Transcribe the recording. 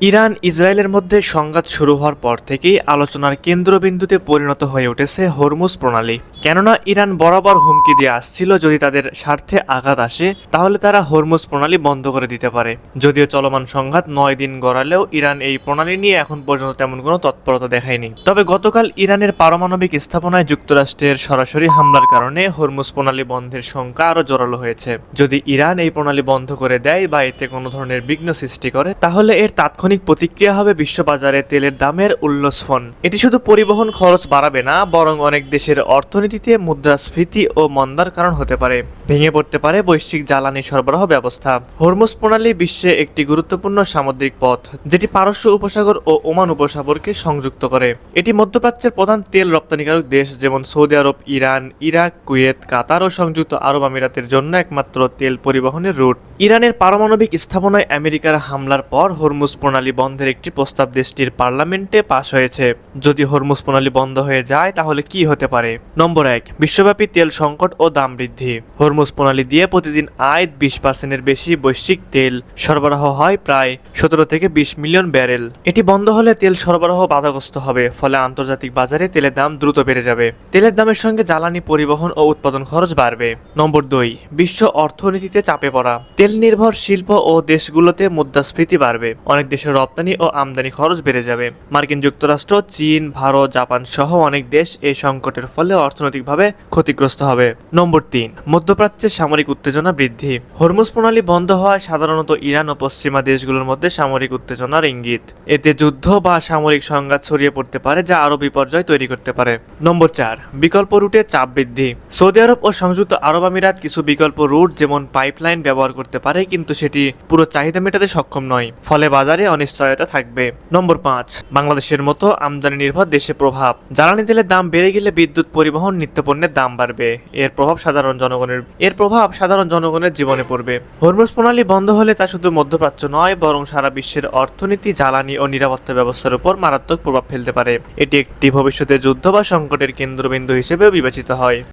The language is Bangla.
ইরান ইসরায়েলের মধ্যে সংঘাত শুরু হওয়ার পর থেকেই আলোচনার কেন্দ্রবিন্দুতে পরিণত হয়ে উঠেছে হরমুজ প্রণালী। কেননা ইরান বরাবর হুমকি দিয়ে আসছিল, যদি তাদের স্বার্থে আঘাত আসে, তাহলে তারা হরমুজ প্রণালী বন্ধ করে দিতে পারে। যদিও চলমান সংঘাত নয় দিন গড়ালেও ইরান এই প্রণালী নিয়ে এখন পর্যন্ত তেমন কোনো তৎপরতা দেখায়নি। তবে গতকাল ইরানের পারমাণবিক স্থাপনায় যুক্তরাষ্ট্রের সরাসরি হামলার কারণে হরমুজ প্রণালী বন্ধের সংখ্যা আরও জোরালো হয়েছে। যদি ইরান এই প্রণালী বন্ধ করে দেয় বা এতে কোনো ধরনের বিঘ্ন সৃষ্টি করে, তাহলে এর তাৎক্ষণিক প্রতিক্রিয়া হবে বিশ্ববাজারে তেলের দামের উল্লসফন। এটি শুধু পরিবহন খরচ বাড়াবে না, বরং অনেক দেশের অর্থনীতিতে মুদ্রাস্ফীতি ও মন্দার কারণ হতে পারে। ভেঙে পড়তে পারে বৈশ্বিক জ্বালানি সরবরাহ ব্যবস্থা। হরমুজ প্রণালী বিশ্বে একটি গুরুত্বপূর্ণ সামুদ্রিক পথ, যেটি পারস্য উপসাগর ও ওমান উপসাগরকে সংযুক্ত করে। এটি মধ্যপ্রাচ্যের প্রধান তেল রপ্তানিকারক দেশ, যেমন Saudi Arab, Iran, Iraq, Kuwait, Qatar ও সংযুক্ত আরব আমিরাতের জন্য একমাত্র তেল পরিবহনের রুট। ইরানের পারমাণবিক স্থাপনায় আমেরিকার হামলার পর হরমুজ প্রণালী বন্ধের একটি প্রস্তাব দেশটির পার্লামেন্টে পাশ হয়েছে। যদি হরমুজ প্রণালী বন্ধ হয়ে যায়, তাহলে কি হতে পারে? নম্বর এক, বিশ্বব্যাপী তেল সংকট ও দাম বৃদ্ধি। হরমুজ প্রণালী দিয়ে প্রতিদিন আয় বিশ পার্সেন্টের বেশি বৈশ্বিক তেল সরবরাহ হয় প্রায় সতেরো থেকে বিশ মিলিয়ন ব্যারেল। এটি বন্ধ হলে তেল সরবরাহ বাধাগ্রস্ত হবে, ফলে আন্তর্জাতিক বাজারে তেলের দাম দ্রুত বেড়ে যাবে। তেলের দামের সঙ্গে জ্বালানি পরিবহন ও উৎপাদন খরচ বাড়বে। নম্বর দুই, বিশ্ব অর্থনীতিতে চাপে পড়া। তেল নির্ভর শিল্প ও দেশগুলোতে মুদ্রাস্ফীতি বাড়বে। অনেক দেশের রপ্তানি ও আমদানি খরচ বেড়ে যাবে। মার্কিন যুক্তরাষ্ট্র, চীন, ভারত, জাপান সহ অনেক দেশ এই সংকটের ফলে অর্থনৈতিকভাবে ক্ষতিগ্রস্ত হবে। নম্বর তিন মধ্যপ্রাচ্যে সামরিক উত্তেজনা বৃদ্ধি। হরমুজ প্রণালী বন্ধ হওয়ায় সাধারণত ইরান ও পশ্চিমা দেশগুলোর মধ্যে সামরিক উত্তেজনার ইঙ্গিত। এতে যুদ্ধ বা সামরিক সংঘাত ছড়িয়ে পড়তে পারে, যা আরও বিপর্যয় তৈরি করতে পারে। নম্বর চার, বিকল্প রুটে চাপ বৃদ্ধি। সৌদি আরব ও সংযুক্ত আরব আমিরাত কিছু বিকল্প রুট, যেমন পাইপলাইন, ব্যবহার করতে পারে, কিন্তু সেটি পুরো চাহিদা মেটাতে সক্ষম নয়। ফলে বাজারে অনিশ্চয়তা থাকবে। নম্বর পাঁচ, বাংলাদেশের মতো আমদানি নির্ভর দেশে প্রভাব। জ্বালানি তেলের দাম বেড়ে গেলে বিদ্যুৎ পরিবহন, নিত্যপণ্যের দাম বাড়বে। এর প্রভাব সাধারণ জনগণের এর প্রভাব সাধারণ জনগণের জীবনে পড়বে। হরমুজ প্রণালী বন্ধ হলে তা শুধু মধ্যপ্রাচ্য নয়, বরং সারা বিশ্বের অর্থনীতি, জ্বালানি ও নিরাপত্তা ব্যবস্থার উপর মারাত্মক প্রভাব ফেলতে পারে। এটি একটি ভবিষ্যতে যুদ্ধ বা সংকটের কেন্দ্রবিন্দু হিসেবেও বিবেচিত হয়।